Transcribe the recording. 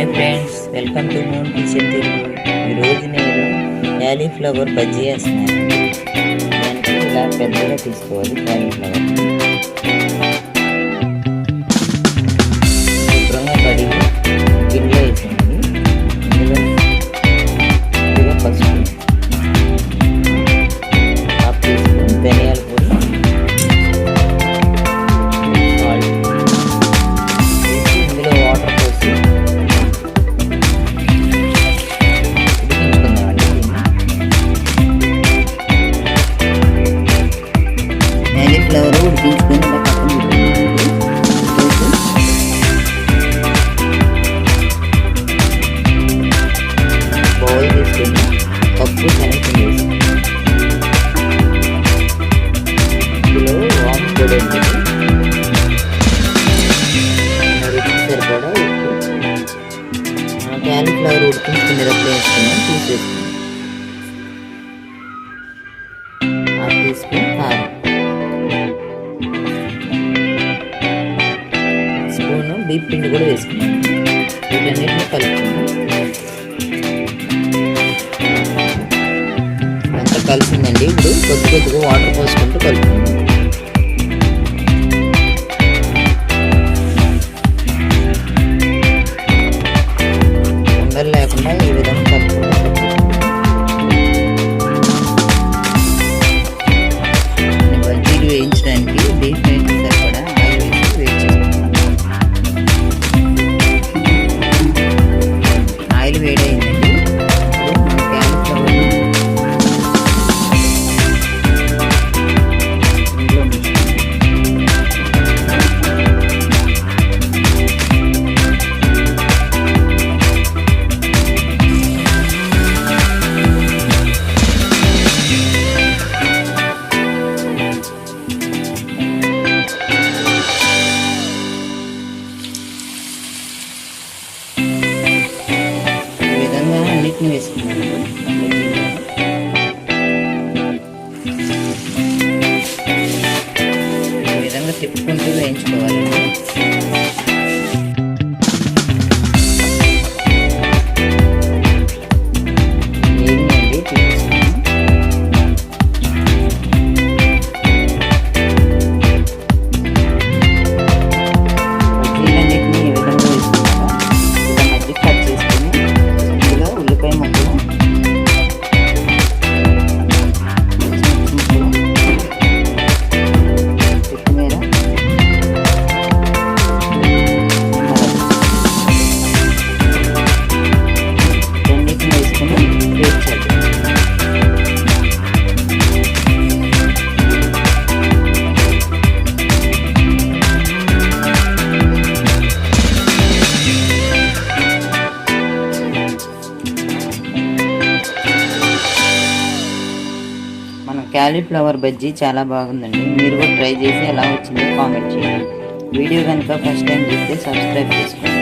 Hi friends welcome to moon kitchen Telugu ఈరోజు నేను cauliflower bajji వేస్తున్నాను దానికి ఇలా పెద్దగా తీసుకోవాలి cauliflower. క్యాలీఫ్లవర్ ఉడికించుకొని ఇలా పక్కన పెట్టుకున్నామండి బౌల్ తీసుకొని పప్పు శనగపిండి వేసి ఇందులో వామ్ పొడి ఉంటుంది రుచికి సరిపడా ఉప్పు మనం క్యాలీఫ్లవర్ ఉడికించుకునేటప్పుడు వేసుకున్నాం తీసేసుకున్నాం హాఫ్ టీ స్పూన్ కారం స్పూను బీప్ పిండి కూడా వేసుకున్నాం. వీటన్నిటిని కలుపుకున్నాం అంతా కలిసిందండి. ఇప్పుడు కొద్ది కొద్దిగా వాటర్ పోసుకుంటూ కలుపుకున్నాం విధంగా వేసుకున్నాను ఈ విధంగా తిప్పుకుంటూ వేయించుకోవాలి. క్యాలీఫ్లవర్ బజ్జీ చాలా బాగుందండి. మీరు కూడా ట్రై చేసి ఎలా వచ్చిందో కామెంట్ చేయండి. వీడియో కనుక ఫస్ట్ టైం చూస్తే సబ్స్క్రైబ్ చేసుకోండి.